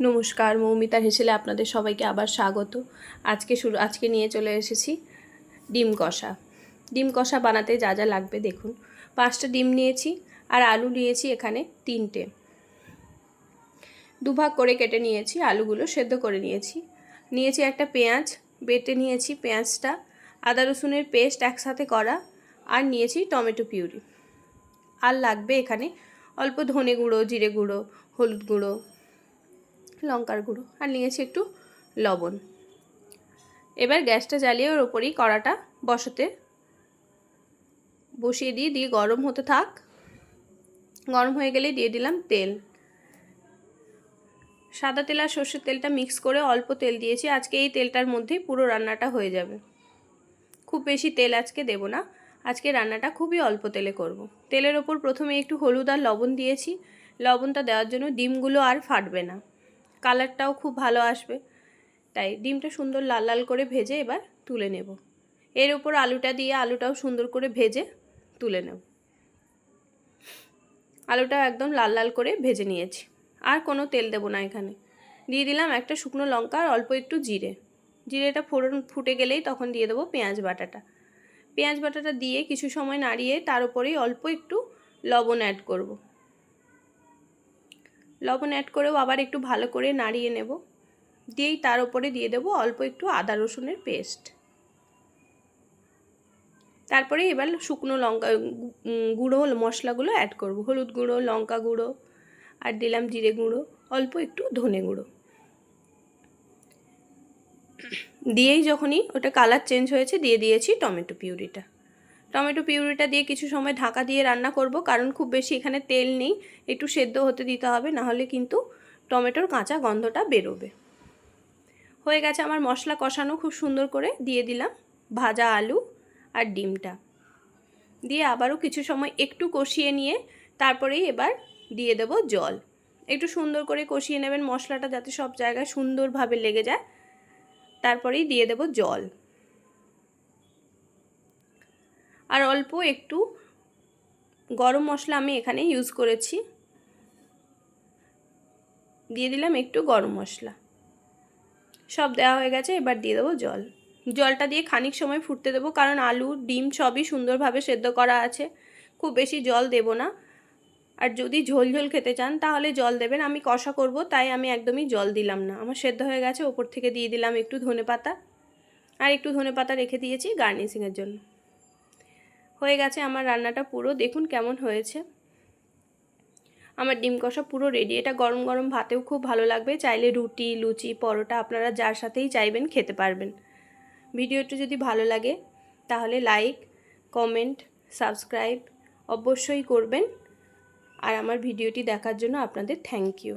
নমস্কার, মৌমিতার হেসেলে আপনাদের সবাইকে আবার স্বাগত। আজকে শুরু আজকে নিয়ে চলে এসেছি ডিম কষা। ডিম কষা বানাতে যা যা লাগবে দেখুন। পাঁচটা ডিম নিয়েছি আর আলু নিয়েছি এখানে তিনটে। দুভাগ করে কেটে নিয়েছি, আলুগুলো সেদ্ধ করে নিয়েছি। নিয়েছি একটা পেঁয়াজ, বেটে নিয়েছি পেঁয়াজটা, আদা রসুনের পেস্ট একসাথে করা আর নিয়েছি টমেটো পিউরি। আর লাগবে এখানে অল্প ধনে গুঁড়ো, জিরে গুঁড়ো, হলুদ গুঁড়ো লঙ্কার গুঁড়ো আর নিয়েছি একটু লবণ। এবার গ্যাসটা জ্বালিয়ে ওর ওপরেই কড়াটা বসাতে। বসিয়ে দিয়ে দিয়ে গরম হতে থাক। গরম হয়ে গেলে দিয়ে দিলাম তেল। সাদা তেল আর সর্ষের তেলটা মিক্স করে অল্প তেল দিয়েছি। আজকে এই তেলটার মধ্যেই পুরো রান্নাটা হয়ে যাবে। খুব বেশি তেল আজকে দেব না। আজকে রান্নাটা খুবই অল্প তেলে করব। তেলের ওপর প্রথমে একটু হলুদ আর লবণ দিয়েছি। লবণটা দেওয়ার জন্য ডিমগুলো আর ফাটবে না। কালারটাও খুব ভালো আসবে। তাই ডিমটা সুন্দর লাল লাল করে ভেজে এবার তুলে নেব। এর উপর আলুটা দিয়ে আলুটাও সুন্দর করে ভেজে তুলে নেব। আলুটাও একদম লাল লাল করে ভেজে নিয়েছি। আর কোনো তেল দেবো না এখানে। দিয়ে দিলাম একটা শুকনো লঙ্কা আর অল্প একটু জিরে। জিরেটা ফোড়ন ফুটে গেলেই তখন দিয়ে দেবো পেঁয়াজ বাটাটা। পেঁয়াজ বাটাটা দিয়ে কিছু সময় নাড়িয়ে তার উপরেই অল্প একটু লবণ অ্যাড করব। লবণ অ্যাড করেও আবার একটু ভালো করে নাড়িয়ে নেব। দিয়েই তার উপরে দিয়ে দেবো অল্প একটু আদা রসুনের পেস্ট তারপরে এবার শুকনো লঙ্কা গুঁড়ো মশলাগুলো অ্যাড করব। হলুদ গুঁড়ো, লঙ্কা গুঁড়ো আর দিলাম জিরে গুঁড়ো, অল্প একটু ধনে গুঁড়ো। দিয়েই যখনই ওটা কালার চেঞ্জ হয়েছে, দিয়ে দিয়েছি টমেটো পিউরিটা। টমেটো পিউরিটা দিয়ে কিছু সময় ঢাকা দিয়ে রান্না করব, কারণ খুব বেশি এখানে তেল নেই। একটু সেদ্ধ হতে দিতে হবে নাহলে কিন্তু টমেটোর কাঁচা গন্ধটা বেরোবে। হয়ে গেছে আমার মশলা কষানো, খুব সুন্দর করে দিয়ে দিলাম ভাজা আলু আর ডিমটা। দিয়ে আবারও কিছু সময় একটু কষিয়ে নিয়ে তারপরেই এবার দিয়ে দেব জল। একটু সুন্দর করে কষিয়ে নেবেন মশলাটা, যাতে সব জায়গায় সুন্দরভাবে লেগে যায়। তারপরেই দিয়ে দেব জল। আর অল্প একটু গরম মশলা আমি এখানে ইউজ করেছি। দিয়ে দিলাম একটু গরম মশলা। সব দেওয়া হয়ে গেছে, এবার দিয়ে দেবো জল। জলটা দিয়ে খানিক সময় ফুটতে দেবো, কারণ আলু, ডিম সবই সুন্দরভাবে সেদ্ধ করা আছে। খুব বেশি জল দেব না। আর যদি ঝোল ঝোল খেতে চান, তাহলে জল দেবেন। আমি কষা করব, তাই আমি একদমই জল দিলাম না। আমার সেদ্ধ হয়ে গেছে, ওপর থেকে দিয়ে দিলাম একটু ধনে পাতা আর একটু ধনে পাতা রেখে দিয়েছি গার্নিশিংয়ের জন্য। হয়ে গেছে আমার রান্নাটা পুরো। দেখুন কেমন হয়েছে। আমার ডিম কষা পুরো রেডি এটা গরম গরম ভাতেও খুব ভালো লাগবে। চাইলে রুটি, লুচি, পরোটা আপনারা যার সাথেই চাইবেন খেতে পারবেন। ভিডিওটি যদি ভালো লাগে, তাহলে লাইক কমেন্ট সাবস্ক্রাইব অবশ্যই করবেন। আর আমার ভিডিওটি দেখার জন্য আপনাদের থ্যাংক ইউ